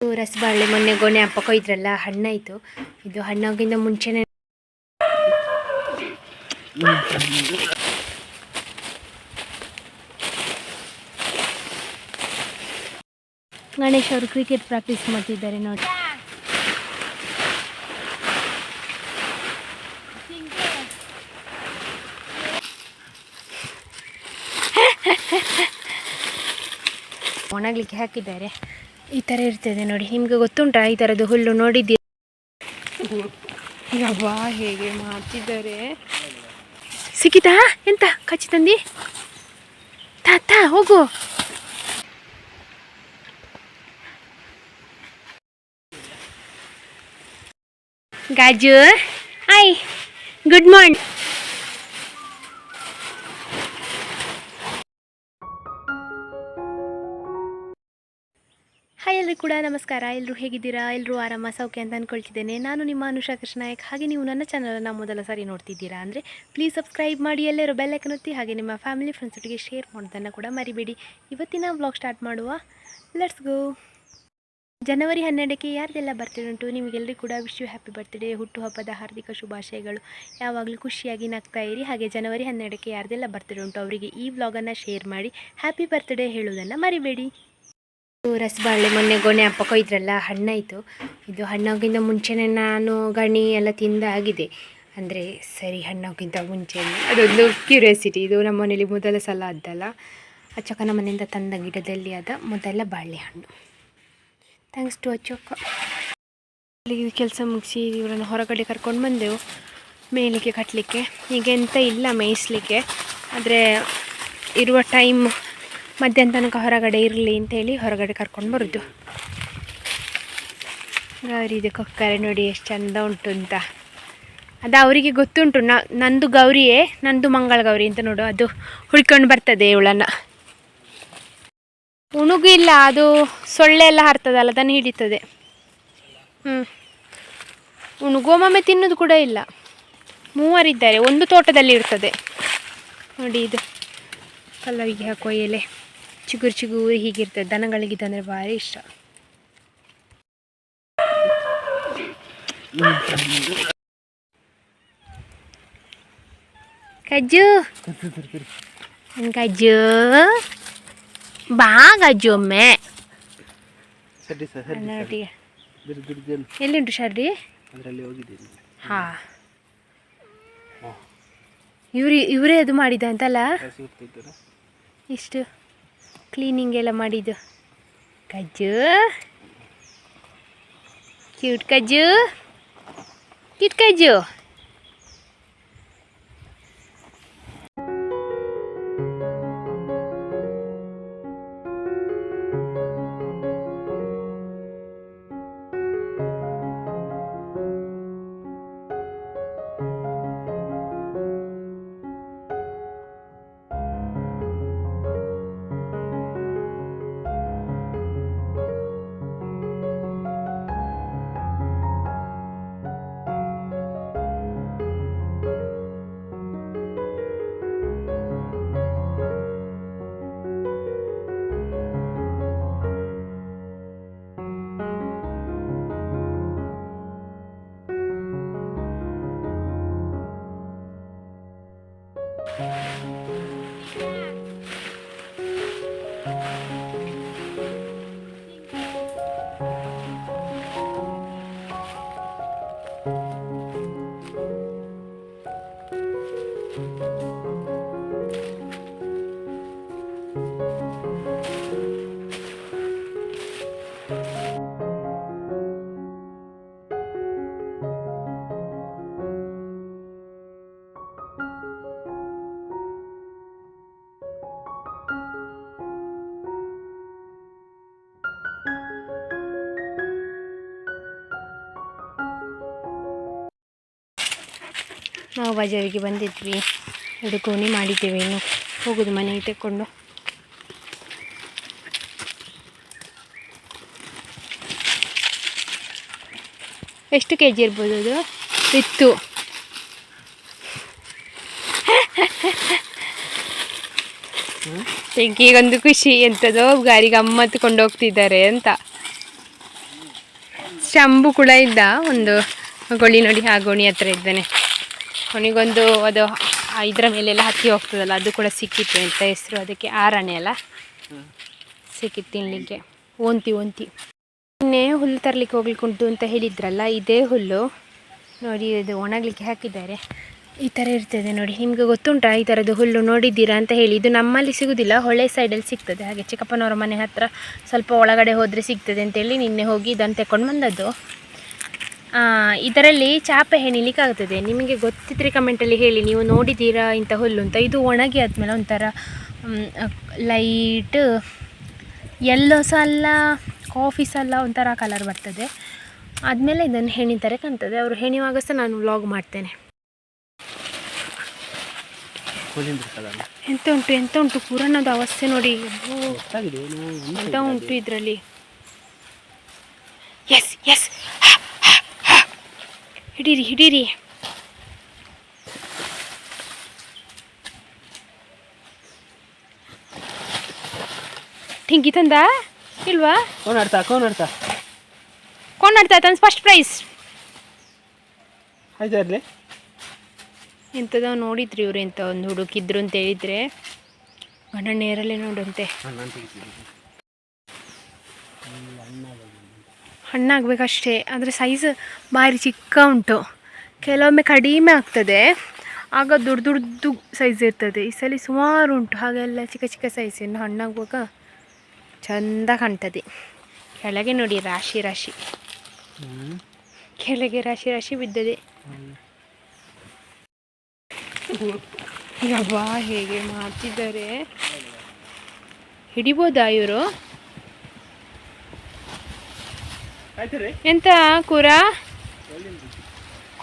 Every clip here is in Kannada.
ರಸಬಾಳೆ ಮೊನ್ನೆ ಗೊನೆ ಇದ್ರಲ್ಲ ಕೊಯ್ದ್ರಲ್ಲ ಹಣ್ಣಾಯಿತು ಇದು ಹಣ್ಣಾಗಿಂದ ಮುಂಚೆನೇ ಗಣೇಶ್ ಅವರು ಕ್ರಿಕೆಟ್ ಪ್ರಾಕ್ಟೀಸ್ ಮಾಡ್ತಿದ್ದಾರೆ ನೋಡಿ. ಒಣಗಲಿಕ್ಕೆ ಹಾಕಿದ್ದಾರೆ. ಈ ಥರ ಇರ್ತದೆ ನೋಡಿ. ನಿಮಗೆ ಗೊತ್ತುಂಟಾ ಈ ಥರದ್ದು ಹುಲ್ಲು ನೋಡಿದ್ದೀರಿ? ಯವ್ವಾ ಹೇಗೆ ಮಾಡ್ತಿದ್ದಾರೆ? ಸಿಕ್ಕಿತಾ? ಎಂತ? ಕಚ್ಚಿ ತಂದಿ? ತಾತ ಹೋಗು. ಗಾಜು ಹಾಯ್ ಗುಡ್ ಮಾರ್ನಿಂಗ್ ಕೂಡ ನಮಸ್ಕಾರ. ಎಲ್ಲರೂ ಹೇಗಿದ್ದೀರಾ? ಎಲ್ಲರೂ ಆರಾಮ, ಸೌಖ್ಯ ಅಂತ ಅಂದ್ಕೊಳ್ತಿದ್ದೇನೆ ನಾನು ನಿಮ್ಮ ಅನುಷಾ ಕೃಷ್ಣಾಯಕ್. ಹಾಗೆ ನೀವು ನನ್ನ ಚಾನಲನ್ನು ಮೊದಲ ಸಾರಿ ನೋಡ್ತಿದ್ದೀರಾ ಅಂದರೆ ಪ್ಲೀಸ್ ಸಬ್ಸ್ಕ್ರೈಬ್ ಮಾಡಿ, ಎಲ್ಲರೂ ಬೆಲ್ಲೈಕನ್ ಒತ್ತಿ, ಹಾಗೆ ನಿಮ್ಮ ಫ್ಯಾಮಿಲಿ ಫ್ರೆಂಡ್ಸ್ ಒಟ್ಟಿಗೆ ಶೇರ್ ಮಾಡೋದನ್ನು ಕೂಡ ಮರಿಬೇಡಿ. ಇವತ್ತಿನ ವ್ಲಾಗ್ ಸ್ಟಾರ್ಟ್ ಮಾಡುವ. ಲೆಟ್ಸ್ ಗೋ ಜನವರಿ ಹನ್ನೆರಡಕ್ಕೆ ಯಾರ್ದೆಲ್ಲ ಬರ್ತ್ಡೇ ಉಂಟು? ನಿಮಗೆಲ್ಲರಿಗೂ ಕೂಡ ವಿಶ್ ಯು ಹ್ಯಾಪಿ ಬರ್ತ್ಡೇ ಹುಟ್ಟುಹಬ್ಬದ ಹಾರ್ದಿಕ ಶುಭಾಶಯಗಳು. ಯಾವಾಗಲೂ ಖುಷಿಯಾಗಿ ನಗ್ತಾ ಇರಿ. ಹಾಗೆ ಜನವರಿ ಹನ್ನೆರಡಕ್ಕೆ ಯಾರ್ದೆಲ್ಲ ಬರ್ತ್ಡೇ ಉಂಟು ಅವರಿಗೆ ಈ ವ್ಲಾಗನ್ನು ಶೇರ್ ಮಾಡಿ ಹ್ಯಾಪಿ ಬರ್ತ್ಡೇ ಹೇಳುವುದನ್ನು ಮರಿಬೇಡಿ. ರಸಬಾಳೆ ಮೊನ್ನೆ ಗೊನೆ ಹಬ್ಬ ಇದ್ರಲ್ಲ ಹಣ್ಣಾಯಿತು ಇದು ಹಣ್ಣಾಗಿಂತ ಮುಂಚೆನೇ ನಾನು ಗಣಿ ಎಲ್ಲ ತಿಂದಾಗಿದೆ ಅಂದರೆ ಸರಿ ಹಣ್ಣಾಗಿಂತ ಮುಂಚೆನೇ ಅದೊಂದು ಕ್ಯೂರಿಯಾಸಿಟಿ ಇದು ನಮ್ಮ ಮನೇಲಿ ಮೊದಲ ಸಲ ಆದ್ದಲ್ಲ. ನಮ್ಮ ಮನೆಯಿಂದ ತಂದ ಗಿಡದಲ್ಲಿ ಆದ ಮೊದಲ ಬಾಳೆಹಣ್ಣು. ಥ್ಯಾಂಕ್ಸ್ ಟು ಅಚ್ಚಕ್ಕ ಅಲ್ಲಿಗೆ ಕೆಲಸ ಮುಗಿಸಿ ಇವರನ್ನು ಹೊರಗಡೆ ಕರ್ಕೊಂಡು ಬಂದೆವು. ಮೇಲಿಗೆ ಕಟ್ಟಲಿಕ್ಕೆ ಈಗ ಎಂತ ಇಲ್ಲ ಮೇಯಿಸ್ಲಿಕ್ಕೆ. ಆದರೆ ಇರುವ ಟೈಮ್ ಮಧ್ಯಾಹ್ನ ತನಕ ಹೊರಗಡೆ ಇರಲಿ ಅಂತೇಳಿ ಹೊರಗಡೆ ಕರ್ಕೊಂಡು ಬರೋದು. ಗೌರಿ ಇದು ಕೊಕ್ಕರೆ ನೋಡಿ ಎಷ್ಟು ಚಂದ ಉಂಟು ಅಂತ. ಅದು ಅವರಿಗೆ ಗೊತ್ತುಂಟು. ನ, ನಂದು ಗೌರಿಯೇ, ನಂದು ಮಂಗಳ ಗೌರಿ ಅಂತ ನೋಡು. ಅದು ಹುಡ್ಕೊಂಡು ಬರ್ತದೆ ಇವಳನ್ನು. ಉಣುಗು ಇಲ್ಲ, ಅದು ಸೊಳ್ಳೆ ಎಲ್ಲ ಹರ್ತದಲ್ಲ, ಅದನ್ನು ಹಿಡಿತದೆ. ಹ್ಞೂ ಉಣುಗು ಒಮ್ಮೊಮ್ಮೆ ತಿನ್ನೋದು ಕೂಡ ಇಲ್ಲ. ಮೂವರಿದ್ದಾರೆ, ಒಂದು ತೋಟದಲ್ಲಿ ಇರ್ತದೆ. ನೋಡಿ ಇದು. ಪಲ್ಲವಿಗೆ ಹಾಕುವ ಎಲೆ. ಚಿಗುರು ಚಿಗುರು ಹೀಗಿರ್ತದೆ. ದನಗಳಿಗೆ ತಂದ್ರೆ ಭಾರಿ ಇಷ್ಟ. ಕಜ್ಜು. ಕಜ್ಜು? ಬಾ ಗಜ್ಜು ಒಮ್ಮೆ. ಎಲ್ಲಿ ಎಲ್ಲಿಂಟು ಶರ್ಡಿ ಹಾಂ. ಇವ್ರಿ ಇವರೇ ಅದು ಮಾಡಿದ ಅಂತಲ್ಲ? ಇಷ್ಟು. ಕ್ಲೀನಿಂಗ್ ಎಲ್ಲ ಮಾಡಿದ್ದು. ಕಜ್ಜು. ಕ್ಯೂಟ್ ಕಜ್ಜು. ಕ್ಯೂಟ್ ಕಜ್ಜು. ನಾವು ಬಜಾರಿಗೆ ಬಂದಿದ್ವಿ. ಎರಡು ಕೋಣಿ ಮಾಡಿದ್ದೇವೆ ಇನ್ನು. ಹೋಗೋದು ಮನೆಗೆ ತೆಕ್ಕೊಂಡು. ಎಷ್ಟು ಕೆ ಜಿ ಇರ್ಬೋದು ಅದು? ಇತ್ತು. ಈಗೊಂದು ಖುಷಿ ಎಂಥದೋ ಗಾರಿಗೆ ಅಮ್ಮ ಕೊಂಡು ಹೋಗ್ತಿದ್ದಾರೆ ಅಂತ. ಶಂಭು ಕೂಡ ಇದ್ದ. ಒಂದು, ಗೋಳಿ ನೋಡಿ, ಆ ಗೋಣಿ ಹತ್ರ ಇದ್ದಾನೆ. ಅವನಿಗೊಂದು ಅದು ಇದರ ಮೇಲೆಲ್ಲ ಹತ್ತಿ ಹೋಗ್ತದಲ್ಲ, ಅದು ಕೂಡ ಸಿಕ್ಕಿತ್ತು ಅಂತ ಹೆಸರು, ಅದಕ್ಕೆ ಆರಣೆ ಅಲ್ಲ? ಸಿಕ್ಕಿತ್ತು ತಿನ್ನಲಿಕ್ಕೆ ಓಂತಿ ಓಂತಿ. ನಿನ್ನೆ ಹುಲ್ಲು ತರಲಿಕ್ಕೆ ಹೋಗ್ಲಿಕ್ಕೆ ಉಂಟು ಅಂತ ಹೇಳಿದ್ರಲ್ಲ, ಇದೇ ಹುಲ್ಲು. ನೋಡಿ, ಇದು ಒಣಗಲಿಕ್ಕೆ ಹಾಕಿದ್ದಾರೆ. ಈ ಥರ ಇರ್ತದೆ ನೋಡಿ, ನಿಮಗೆ ಗೊತ್ತುಂಟಾ ಈ ಥರದ್ದು ಹುಲ್ಲು ನೋಡಿದ್ದೀರಾ ಅಂತ ಹೇಳಿ. ಇದು ನಮ್ಮಲ್ಲಿ ಸಿಗೋದಿಲ್ಲ, ಹೊಳೆ ಸೈಡಲ್ಲಿ ಸಿಗ್ತದೆ. ಹಾಗೆ ಚಿಕ್ಕಪ್ಪನವರ ಮನೆ ಹತ್ರ ಸ್ವಲ್ಪ ಒಳಗಡೆ ಹೋದರೆ ಸಿಗ್ತದೆ ಅಂತೇಳಿ ನಿನ್ನೆ ಹೋಗಿ ಇದನ್ನು ತಗೊಂಡು ಬಂದದ್ದು. ಇದರಲ್ಲಿ ಚಾಪೆ ಹೆಣಿಲಿಕ್ಕಾಗ್ತದೆ. ನಿಮಗೆ ಗೊತ್ತಿದ್ರೆ ಕಮೆಂಟಲ್ಲಿ ಹೇಳಿ. ನೀವು ನೋಡಿದ್ದೀರಾ ಇಂಥ ಹುಲ್ಲು ಅಂತ. ಇದು ಒಣಗಿ ಆದಮೇಲೆ ಒಂಥರ ಲೈಟ್ ಎಲ್ಲೋ ಸಹ ಅಲ್ಲ ಕಾಫಿ ಸಹ ಅಲ್ಲ ಒಂಥರ ಕಲರ್ ಬರ್ತದೆ. ಆದಮೇಲೆ ಇದನ್ನು ಹೆಣಿತಾರೆ ಕಾಣ್ತದೆ. ಅವರು ಹೆಣಿವಾಗ ಸಹ ನಾನು ವ್ಲಾಗ್ ಮಾಡ್ತೇನೆ. ಎಂತ ಉಂಟು ಎಂತ ಉಂಟು? ಪುರಾಣದ ಅವಸ್ಥೆ ನೋಡಿ. ಎಂತ ಉಂಟು ಇದರಲ್ಲಿ? S S ಹಿಡೀರಿ ಹಿಡೀರಿ. ಠಿಂಕಿ ತಂದ? ಇಲ್ವಾ? ಕೋನ್ ಆಡ್ತಾ ಕೋನ್ ಆಡ್ತಾ ಕೊಂಡಾಡ್ತಾ ತಂದು ಫಸ್ಟ್ ಪ್ರೈಸ್ ಆಯ್ತಾ ಎಂಥದ ನೋಡಿದ್ರಿ ಇವ್ರು ಎಂತ ಒಂದು ಹುಡುಕಿದ್ರು ಅಂತ ಹೇಳಿದ್ರೆ. ಗಂಡ ನೇರಲ್ಲೇ ನೋಡಂತೆ ಹಣ್ಣಾಗಬೇಕಷ್ಟೇ ಆದರೆ ಸೈಜ್ ಭಾರಿ ಚಿಕ್ಕ ಉಂಟು. ಕೆಲವೊಮ್ಮೆ ಕಡಿಮೆ ಆಗ್ತದೆ. ಆಗ ದೊಡ್ಡ ದೊಡ್ಡದು ಸೈಜ್ ಇರ್ತದೆ. ಈ ಸಲ ಸುಮಾರು ಉಂಟು. ಹಾಗೆಲ್ಲ ಚಿಕ್ಕ ಚಿಕ್ಕ ಸೈಜ್ ಇನ್ನು ಹಣ್ಣಾಗುವಾಗ ಚಂದ ಕಾಣ್ತದೆ. ಕೆಳಗೆ ನೋಡಿ ರಾಶಿ ರಾಶಿ. ಕೆಳಗೆ ರಾಶಿ ರಾಶಿ ಬಿದ್ದದೆ. ಯಬ್ಬಾ ಹೇಗೆ ಮಾಡ್ತಿದ್ದಾರೆ. ಹಿಡಿಬೋದಾ ಇವರು ಆಯ್ತು ರೀ ಎಂತ ಕೂರ?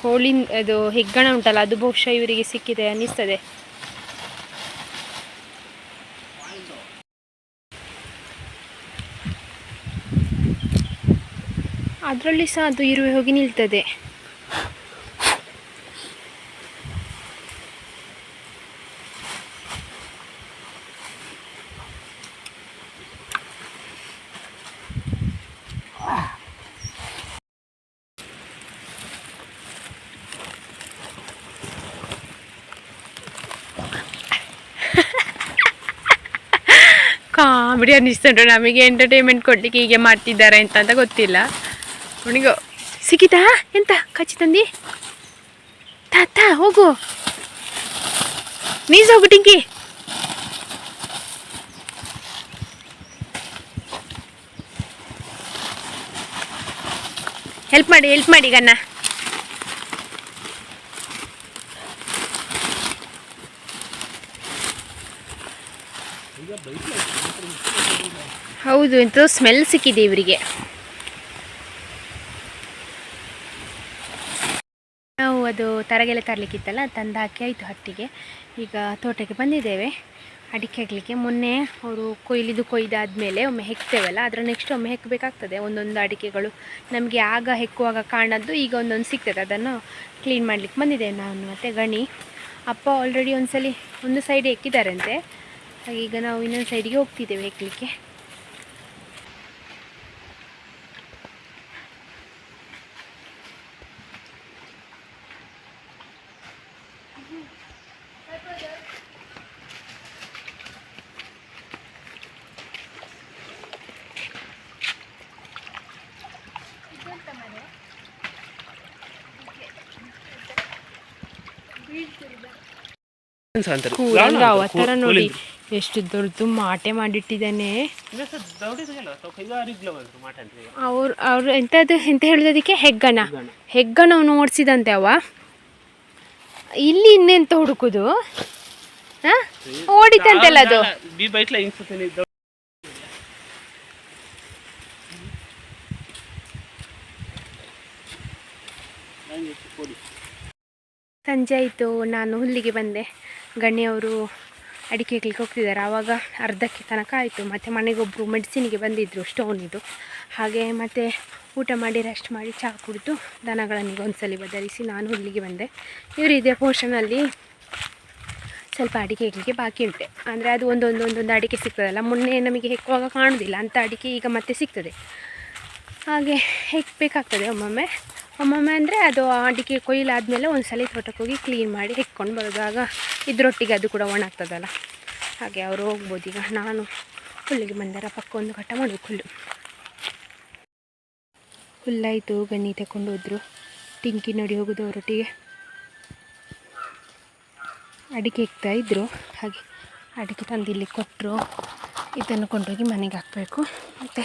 ಕೋಳಿ ಅದು ಹೆಗ್ಗಣ ಉಂಟಲ್ಲ, ಅದು ಬಹುಶಃ ಇವರಿಗೆ ಸಿಕ್ಕಿದೆ ಅನ್ನಿಸ್ತದೆ. ಅದರಲ್ಲಿ ಸಹ ಅದು ಇರುವೆ ಹೋಗಿ ನಿಲ್ತದೆ. ಕಾಮಿಡಿ ಅನ್ನಿಸ್ತುಂಟು ನಮಗೆ ಎಂಟರ್ಟೈನ್ಮೆಂಟ್ ಕೊಡ್ಲಿಕ್ಕೆ ಹೀಗೆ ಮಾಡ್ತಿದ್ದಾರೆ ಅಂತ ಅಂತ ಗೊತ್ತಿಲ್ಲ. ಅವನಿಗೆ, ಸಿಕ್ಕಿತಾ? ಎಂತ? ಕಚ್ಚಿ ತಂದಿ? ತಾತ ಹೋಗು. ನೀಸ್ ಹೋಗು ಟಿಂಕಿ. ಹೆಲ್ಪ್ ಮಾಡಿ ಹೆಲ್ಪ್ ಮಾಡಿ ಗನ್ನ. ಹೌದು ಎಂತ ಸ್ಮೆಲ್ ಸಿಕ್ಕಿದೆ ಇವರಿಗೆ. ನಾವು ಅದು ತರಗೆಲೆ ತರಲಿಕ್ಕಿತ್ತಲ್ಲ, ತಂದು ಹಾಕಿ ಆಯಿತು ಹಟ್ಟಿಗೆ. ಈಗ ತೋಟಕ್ಕೆ ಬಂದಿದ್ದೇವೆ. ಅಡಿಕೆ ಹಾಕಲಿಕ್ಕೆ ಮೊನ್ನೆ ಅವರು ಕೊಯ್ಲಿದು ಕೊಯ್ದಾದ್ಮೇಲೆ ಒಮ್ಮೆ ಹೆಕ್ತೇವಲ್ಲ ಅದರ ನೆಕ್ಸ್ಟ್ ಒಮ್ಮೆ ಹೆಕ್ಕಬೇಕಾಗ್ತದೆ ಒಂದೊಂದು ಅಡಿಕೆಗಳು ನಮಗೆ ಆಗ ಹೆಕ್ಕುವಾಗ ಕಾಣದ್ದು, ಈಗ ಒಂದೊಂದು ಸಿಗ್ತದೆ. ಅದನ್ನು ಕ್ಲೀನ್ ಮಾಡಲಿಕ್ಕೆ ಬಂದಿದ್ದೇವೆ ನಾನು ಮತ್ತು ಗಣಿ. ಅಪ್ಪ ಆಲ್ರೆಡಿ ಒಂದು ಸಲ ಒಂದು ಸೈಡ್ ಹೆಕ್ಕಿದ್ದಾರಂತೆ ಈಗ ನಾವು ಇನ್ನೊಂದು ಸೈಡಿಗೆ ಹೋಗ್ತಿದ್ದೇವೆ ಹೆಕ್ಕಲಿಕ್ಕೆ ನೋಡಿ. ಎಷ್ಟು ದೊಡ್ಡದು ಮಾಟೆ ಮಾಡಿಟ್ಟಿದ್ದಾನೆ. ಅವ್ರು ಅವ್ರು ಎಂಥದ್ದು ಎಂತ ಹೇಳುದು ಅದಕ್ಕೆ ಹೆಗ್ಗಣ. ಹೆಗ್ಗಣ ಅವನು ಓಡಿಸಿದಂತೆ ಅವ. ಇಲ್ಲಿ ಇನ್ನೆಂತ ಹುಡುಕುದು? ಓಡಿತಂತೆಲ್ಲ ಅದು. ಸಂಜೆ ಆಯಿತು ನಾನು ಹುಲ್ಲಿಗೆ ಬಂದೆ. ಗಣ್ಯವರು ಅಡಿಕೆ ಹೆಕ್ಲಿಕ್ಕೆ ಹೋಗ್ತಿದ್ದಾರೆ. ಆವಾಗ ಅರ್ಧಕ್ಕೆ ತನಕ ಆಯಿತು. ಮತ್ತು ಮನೆಗೊಬ್ಬರು ಮೆಡಿಸಿನ್ಗೆ ಬಂದಿದ್ದರು ಸ್ಟೋನಿದು ಹಾಗೆ ಮತ್ತು ಊಟ ಮಾಡಿ ರೆಸ್ಟ್ ಮಾಡಿ, ಚಹಾ ಕುಡಿದು ದನಗಳನ್ನಿಗೆ ಸಲ ಬದಲಿಸಿ ನಾನು ಇಲ್ಲಿಗೆ ಬಂದೆ. ಇವರು ಇದೇ ಪೋರ್ಷನಲ್ಲಿ ಸ್ವಲ್ಪ ಅಡಿಕೆ ಹೆಕ್ಲಿಕ್ಕೆ ಬಾಕಿ ಉಂಟೆ. ಅಂದರೆ ಅದು ಒಂದೊಂದು ಒಂದೊಂದು ಅಡಿಕೆ ಸಿಗ್ತದಲ್ಲ. ಮೊನ್ನೆ ನಮಗೆ ಹೆಕ್ಕುವಾಗ ಕಾಣುವುದಿಲ್ಲ ಅಂಥ ಅಡಿಕೆ ಈಗ ಮತ್ತೆ ಸಿಗ್ತದೆ. ಹಾಗೆ ಹೆಕ್ಬೇಕಾಗ್ತದೆ ಒಮ್ಮೊಮ್ಮೆ? ಒಮ್ಮೊಮ್ಮೆ ಅಂದರೆ ಅದು ಅಡಿಕೆ ಕೊಯ್ಲಾದಮೇಲೆ ಒಂದು ಸಲ ತೋಟಕ್ಕೆ ಹೋಗಿ ಕ್ಲೀನ್ ಮಾಡಿ ಹೆಕ್ಕೊಂಡು ಬರೋದಾಗ ಇದರೊಟ್ಟಿಗೆ ಅದು ಕೂಡ ಒಣಗ್ತದಲ್ಲ. ಹಾಗೆ ಅವರು ಹೋಗ್ಬೋದು ಈಗ. ನಾನು ಹುಲ್ಲಿಗೆ ಬಂದಾರ ಪಕ್ಕ ಒಂದು ಕಟ್ಟ ಮಾಡಬೇಕು ಹುಲ್ಲು. ಹುಲ್ಲಾಯಿತು, ಗಣಿ ತಗೊಂಡು ಹೋದ್ರು. ಟಿಂಕಿ ನೋಡಿ ಹೋಗೋದು ಅವರೊಟ್ಟಿಗೆ. ಅಡಿಕೆ ಇಕ್ತಾ ಇದ್ದರು ಹಾಗೆ ಅಡಿಕೆ ತಂದು ಇಲ್ಲಿ ಕೊಟ್ಟರು ಇದನ್ನು ಕೊಂಡೋಗಿ ಮನೆಗೆ ಹಾಕಬೇಕು. ಮತ್ತು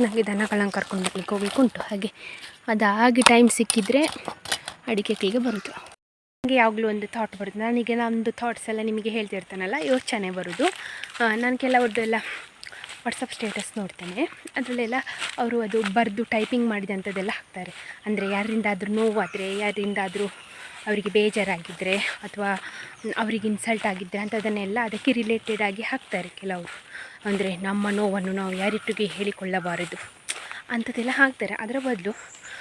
ನನಗೆ ದನಗಳನ್ನು ಕರ್ಕೊಂಡು ಬರ್ಲಿಕ್ಕೆ ಹೋಗ್ಲಿಕ್ಕೆ ಉಂಟು. ಹಾಗೆ ಅದಾಗಿ ಟೈಮ್ ಸಿಕ್ಕಿದರೆ ಅಡಿಕೆ ಕೈಗೆ ಬರೋದು. ನನಗೆ ಯಾವಾಗಲೂ ಒಂದು ಥಾಟ್ ಬರುತ್ತೆ ನನಗೆ ನಮ್ಮದು ಥಾಟ್ಸ್ ಎಲ್ಲ ನಿಮಗೆ ಹೇಳ್ತಿರ್ತಾನಲ್ಲ ಯೋಚನೆ ಬರೋದು. ನಾನು ಕೆಲವರದ್ದೆಲ್ಲ ವಾಟ್ಸಪ್ ಸ್ಟೇಟಸ್ ನೋಡ್ತೇನೆ. ಅದರಲ್ಲೆಲ್ಲ ಅವರು ಅದು ಬರೆದು ಟೈಪಿಂಗ್ ಮಾಡಿದಂಥದ್ದೆಲ್ಲ ಹಾಕ್ತಾರೆ. ಅಂದರೆ ಯಾರಿಂದಾದರೂ ನೋವಾದರೆ, ಯಾರಿಂದಾದರೂ ಅವರಿಗೆ ಬೇಜಾರಾಗಿದ್ದರೆ ಅಥವಾ ಅವರಿಗೆ ಇನ್ಸಲ್ಟ್ ಆಗಿದ್ದರೆ ಅಂಥದ್ದನ್ನೆಲ್ಲ ಅದಕ್ಕೆ ರಿಲೇಟೆಡ್ ಆಗಿ ಹಾಕ್ತಾರೆ ಕೆಲವರು. ಅಂದರೆ ನಮ್ಮ ನೋವನ್ನು ನಾವು ಯಾರಿಟ್ಟಿಗೆ ಹೇಳಿಕೊಳ್ಳಬಾರದು ಅಂಥದ್ದೆಲ್ಲ ಹಾಕ್ತಾರೆ. ಅದರ ಬದಲು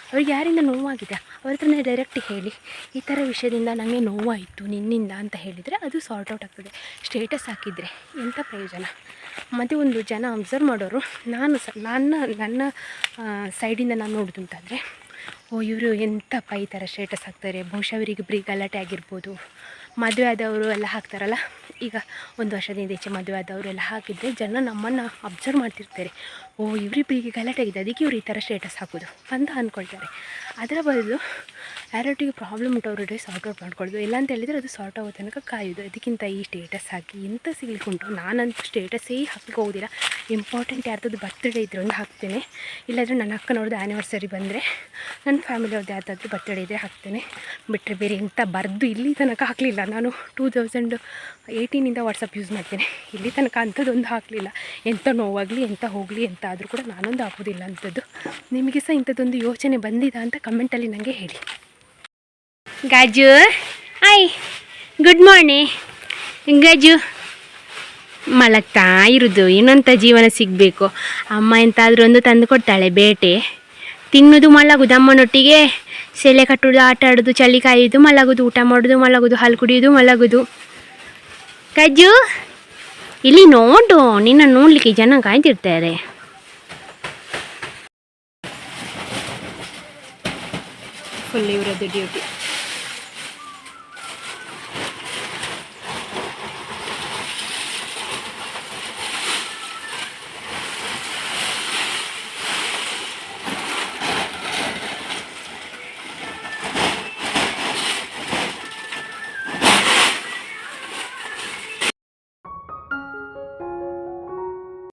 ಅವ್ರಿಗೆ ಯಾರಿಂದ ನೋವಾಗಿದೆ? ಅವ್ರ ಹತ್ರನೇ ಡೈರೆಕ್ಟ್ ಹೇಳಿ, ಈ ಥರ ವಿಷಯದಿಂದ ನನಗೆ ನೋವಾಯಿತು ನಿನ್ನಿಂದ ಅಂತ ಹೇಳಿದರೆ ಅದು ಸಾರ್ಟ್ ಔಟ್ ಆಗ್ತದೆ. ಸ್ಟೇಟಸ್ ಹಾಕಿದರೆ ಎಂಥ ಪ್ರಯೋಜನ? ಮತ್ತು ಒಂದು ಜನ ಅಬ್ಸರ್ವ್ ಮಾಡೋರು, ನಾನು ಸ, ನನ್ನ ನನ್ನ ಸೈಡಿಂದ ನಾನು ನೋಡೋದು ಅಂತಂದರೆ ಓ, ಇವರು ಎಂತಪ್ಪ ಈ ಥರ ಸ್ಟೇಟಸ್ ಹಾಕ್ತಾರೆ. ಬಹುಶಃ ಅವರಿಗೆ ಇಬ್ಬರಿಗೆ ಗಲಾಟೆ ಆಗಿರ್ಬೋದು. ಮದುವೆ ಆದವರು ಎಲ್ಲ ಹಾಕ್ತಾರಲ್ಲ? ಈಗ ಒಂದು ವರ್ಷದಿಂದ ಈಚೆ ಮದುವೆ ಆದವರು ಎಲ್ಲ ಹಾಕಿದರೆ ಜನ ನಮ್ಮನ್ನು ಅಬ್ಸರ್ವ್ ಮಾಡ್ತಿರ್ತಾರೆ. ಓ ಇವರಿಬ್ಬರಿಗೆ ಗಲಾಟೆ ಆಗಿದೆ. ಅದಕ್ಕೆ ಇವರು ಈ ಥರ ಸ್ಟೇಟಸ್ ಹಾಕೋದು ಅಂತ ಅಂದ್ಕೊಳ್ತಾರೆ ಅದರ ಬದಲು ಯಾರೊಟ್ಟಿಗೆ ಪ್ರಾಬ್ಲಮ್ ಉಂಟು ಅವರೊಟ್ಟಿಗೆ ಸಾರ್ಟ್ ಔಟ್ ಮಾಡ್ಕೊಳ್ಳೋದು ಇಲ್ಲ ಅಂತ ಹೇಳಿದರೆ ಅದು ಸಾರ್ಟ್ ಆಗೋ ತನಕ ಕಾಯೋದು ಅದಕ್ಕಿಂತ ಈ ಸ್ಟೇಟಸ್ ಹಾಕಿ ಎಂತ ಸಿಗ್ಲಿಕ್ಕೆ ಉಂಟು ನಾನಂತೂ ಸ್ಟೇಟಸ್ಸೇ ಹಾಕ್ಲಿಕ್ಕೆ ಹೋಗೋದಿಲ್ಲ. ಇಂಪಾರ್ಟೆಂಟ್ ಯಾರ್ದದ್ದು ಬರ್ತ್ಡೇ ಇದ್ರೆ ಒಂದು ಹಾಕ್ತೇನೆ. ಇಲ್ಲಾಂದರೆ ನನ್ನ ಅಕ್ಕನವ್ರದ್ದು ಆ್ಯನಿವರ್ಸರಿ ಬಂದರೆ ನನ್ನ ಫ್ಯಾಮಿಲಿಯವ್ರದ್ದು ಯಾರ್ದಾದ್ರೂ ಬರ್ತ್ಡೇ ಇದ್ದರೆ ಹಾಕ್ತೇನೆ. ಬಿಟ್ಟರೆ ಬೇರೆ ಎಂಥ ಬರೆದು ಇಲ್ಲಿ ತನಕ ಹಾಕಲಿಲ್ಲ. ನಾನು ಟೂ ತೌಸಂಡ್ ಏಯ್ಟೀನಿಂದ ವಾಟ್ಸಪ್ ಯೂಸ್ ಮಾಡ್ತೇನೆ. ಇಲ್ಲಿ ತನಕ ಅಂಥದ್ದೊಂದು ಹಾಕಲಿಲ್ಲ. ಎಂಥ ನೋವಾಗಲಿ ಎಂಥ ಹೋಗಲಿ ಎಂಥ ಆದರೂ ಕೂಡ ನಾನೊಂದು ಹಾಕೋದಿಲ್ಲ ಅಂಥದ್ದು. ನಿಮಗೆ ಸಹ ಇಂಥದ್ದೊಂದು ಯೋಚನೆ ಬಂದಿದೆ ಅಂತ ಕಮೆಂಟಲ್ಲಿ ನನಗೆ ಹೇಳಿ. ಗಾಜು. ಹಾಯ್ ಗುಡ್ ಮಾರ್ನಿಂಗ್ ಗಾಜು. ಮಲಗ್ತಾ ಇರೋದು ಇನ್ನೊಂಥ ಜೀವನ ಸಿಗಬೇಕು. ಅಮ್ಮ ಎಂತಾದರೂ ಒಂದು ತಂದು ಕೊಡ್ತಾಳೆ ಬೇಟೆ. ತಿನ್ನೋದು ಮಲಗೋದು ಅಮ್ಮನೊಟ್ಟಿಗೆ. ಸೆಲೆ ಕಟ್ಟೋದು, ಆಟ ಆಡೋದು, ಚಳಿ ಕಾಯೋದು ಮಲಗೋದು, ಊಟ ಮಾಡೋದು ಮಲಗೋದು, ಹಾಲು ಕುಡಿಯೋದು ಮಲಗೋದು. ಗಜ್ಜು ಇಲ್ಲಿ ನೋಡು ನಿನ್ನ ನೋಡಲಿಕ್ಕೆ ಜನ ಕಾಯ್ತಿರ್ತಾರೆ ಫುಲ್ ಇವರದ್ದು ಡ್ಯೂಟಿ